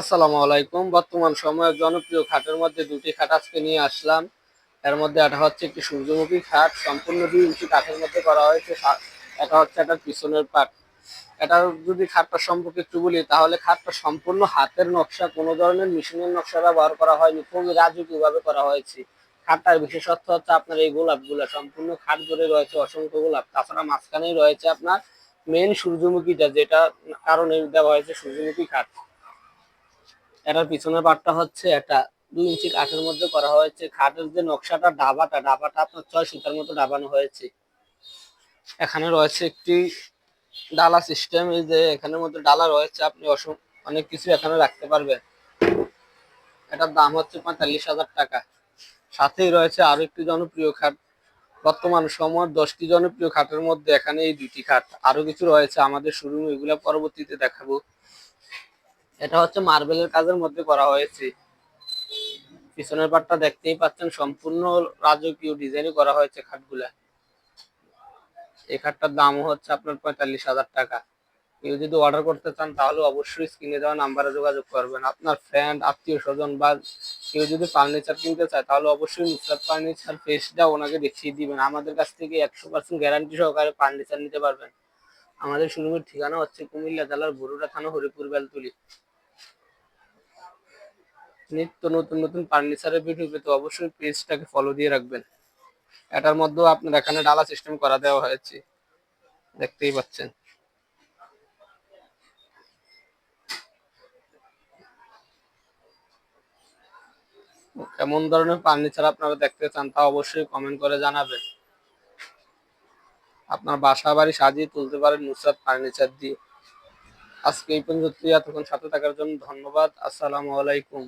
আসসালামু আলাইকুম। বর্তমান সময়ের জনপ্রিয় খাটের মধ্যে দুটি খাট আজকে নিয়ে আসলাম। এর মধ্যে এটা হচ্ছে একটি সূর্যমুখী খাট। সম্পূর্ণ দুই ইঞ্চি কাঠের মধ্যে করা হয়েছে এটা হচ্ছে এটার পিছনের পাট। এটার যদি খাটটা সম্পর্কে একটু বলি, তাহলে খাটটা সম্পূর্ণ হাতের নকশা। কোনো ধরনের মেশিনের নকশা ব্যবহার করা হয়নি। খুবই রাজকীয় ভাবে করা হয়েছে। খাটটার বিশেষত্ব হচ্ছে আপনার এই গোলাপগুলা। সম্পূর্ণ খাট জুড়ে রয়েছে অসংখ্য গোলাপ। তাছাড়া মাঝখানেই রয়েছে আপনার মেন সূর্যমুখীটা, যেটা কারণে দেওয়া হয়েছে সূর্যমুখী খাট। এটার পিছনের পাটটা হচ্ছে একটা দুই ইঞ্চি কাঠের মধ্যে করা হয়েছে। খাটের যে নকশাটা, ডাবাটা ডাবাটা আপনার ছয় সুতার মতো ডাবানো হয়েছে। এখানে রয়েছে একটি ডালা সিস্টেম এই যে এখানের মধ্যে ডালা রয়েছে, আপনি অনেক কিছু এখানে রাখতে পারবেন। এটার দাম হচ্ছে পঁয়তাল্লিশ হাজার টাকা। সাথেই রয়েছে আরও একটি জনপ্রিয় খাট। বর্তমান সময় দশটি জনপ্রিয় খাটের মধ্যে এখানে এই দুইটি খাট। আরও কিছু রয়েছে আমাদের শুরু এগুলা পরবর্তীতে দেখাবো। এটা হচ্ছে মার্বেলের কাজের মধ্যে করা হয়েছে। পিছনের পাটটা দেখতেই পাচ্ছেন, সম্পূর্ণ রাজকীয় ডিজাইনে করা হয়েছে খাটগুলা। এই খাটটার দামও হচ্ছে আপনার পঁয়তাল্লিশ হাজার টাকা। কেউ যদি অর্ডার করতে চান, তাহলে অবশ্যই স্ক্রিনে দেওয়া নাম্বারে যোগাযোগ করবেন। আপনার ফ্রেন্ড আত্মীয় স্বজন বা কেউ যদি ফার্নিচার কিনতে চায়, তাহলে অবশ্যই নুসরাত ফার্নিচার পেজটা ওনাকে দেখিয়ে দিবেন। আমাদের কাছ থেকে একশো পার্সেন্ট গ্যারান্টি সহকারে ফার্নিচার নিতে পারবেন। আমাদের শোরুমের ঠিকানা হচ্ছে কুমিল্লা জেলার বরুড়া থানা হরিপুর বেলতুলি। নিত্য নতুন নতুন ফার্নিচারের ভিডিও পেতে অবশ্যই পেজটাকে ফলো দিয়ে রাখবেন। এটার মধ্যেও আপনার এখানে ডালা সিস্টেম করা দেওয়া হয়েছে। দেখতেই পাচ্ছেন। কেমন ধরনের ফার্নিচার আপনারা দেখতে চান তা অবশ্যই কমেন্ট করে জানাবেন। আপনার বাসা বাড়ি সাজিয়ে তুলতে পারেন নুসরাত ফার্নিচার দিয়ে। আজকে এই পর্যন্ত এতক্ষণ সাথে থাকার জন্য ধন্যবাদ। আসসালামু আলাইকুম।